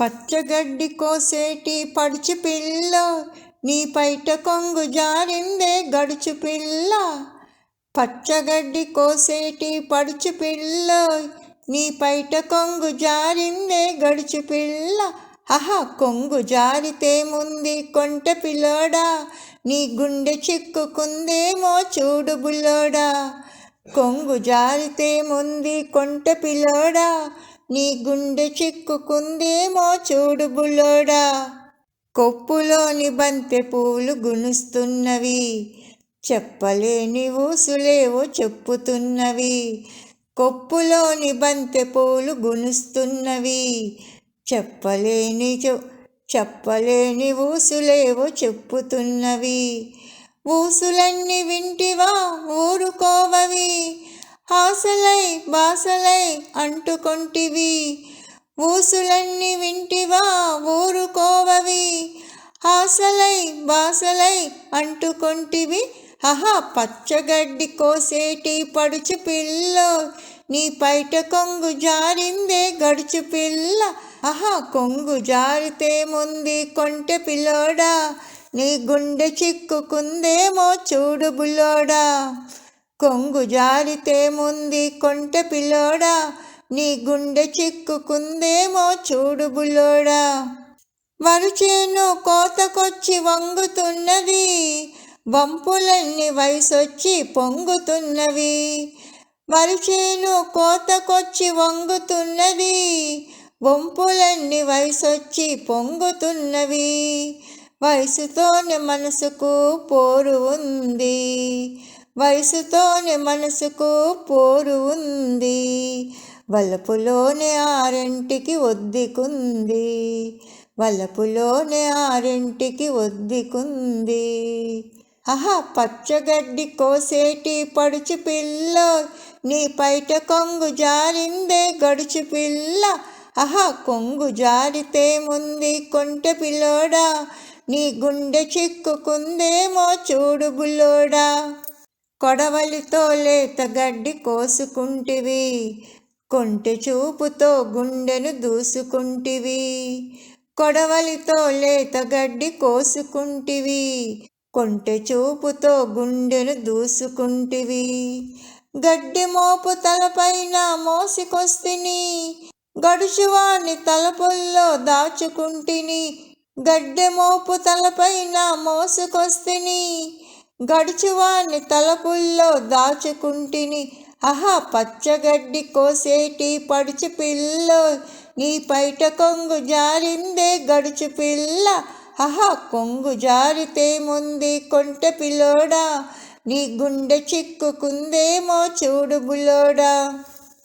పచ్చగడ్డి కోసేటి పడుచు పిల్ల నీ పైట కొంగు జారిందే గడుచు పిల్ల. పచ్చగడ్డి కోసేటి పడుచు పిల్ల నీ పైట కొంగు జారిందే గడుచు పిల్ల. అహా కొంగు జారితే ముంది కొంట పిల్లోడా నీ గుండె చిక్కుకుందేమో చూడు బుల్లోడా. కొంగు జారితే ముంది కొంట పిల్లోడా నీ గుండె చిక్కుకుందేమో చూడు బుల్లోడా. కొప్పులోని బంతె పూలు గునుస్తున్నవి. చెప్పలేని ఊసులేవో చెప్పుతున్నవి. కొప్పులోని బంతె పూలు గునుస్తున్నవి. చెప్పలేని చెప్పలేని ఊసులేవో చెప్పుతున్నవి. ఊసులన్నీ వింటివా ఊరుకోవవి. హాసలై బాసలై అంటుకొంటివి. ఊసులన్నీ వింటివా ఊరుకోవవి. హాసలై బాసలై అంటుకొంటివి. ఆహా పచ్చగడ్డి కోసేటి పడుచు పిల్ల. నీ పైట కొంగు జారిందే గడుచు పిల్ల. ఆహా కొంగు జారితే ముంది కొంటె పిల్లోడా. నీ గుండె చిక్కుకుందేమో చూడు బుల్లోడా. కొంగు జారితే ముంది కొంట పిల్లోడా నీ గుండె చిక్కుకుందేమో చూడు బుల్లోడా. వరుచేను కోతకొచ్చి వంగుతున్నది వంపులన్నీ వయసొచ్చి పొంగుతున్నవి. మరుచేను కోతకొచ్చి వంగుతున్నది వంపులన్నీ వయసొచ్చి పొంగుతున్నవి. వయసుతోనే మనసుకు పోరు ఉంది. వయసుతోనే మనసుకు పోరు ఉంది. వలపులోనే ఆరింటికి ఒద్దికుంది. వలపులోనే ఆరింటికి ఒద్దికుంది. ఆహా పచ్చగడ్డి కోసేటి పడుచు పిల్ల నీ పైట కొంగు జారిందే గడుచు పిల్ల. ఆహా కొంగు జారితే ముంది కొంటె పిల్లోడా నీ గుండె చిక్కుకుందేమో చూడు బుల్లోడా. కొడవలితో లేత గడ్డి కోసుకుంటివి కొంటె చూపుతో గుండెను దూసుకుంటివి. కొడవలితో లేత గడ్డి కోసుకుంటివి కొంటె చూపుతో గుండెను దూసుకుంటివి. గడ్డి మోపు తలపైన మోసికొస్తిని గడుచువాణి తలపుల్లో దాచుకుంటిని. గడ్డి మోపు తలపైన మోసుకొస్తిని గడుచువాణ్ణి తలపుల్లో దాచుకుంటిని. ఆహా పచ్చగడ్డి కోసేటి పడుచు పిల్ల నీ పైట కొంగు జారిందే గడుచు పిల్ల. ఆహా కొంగు జారితే ముంది కొంట పిల్లోడా నీ గుండె చిక్కుకుందేమో చూడు బులోడా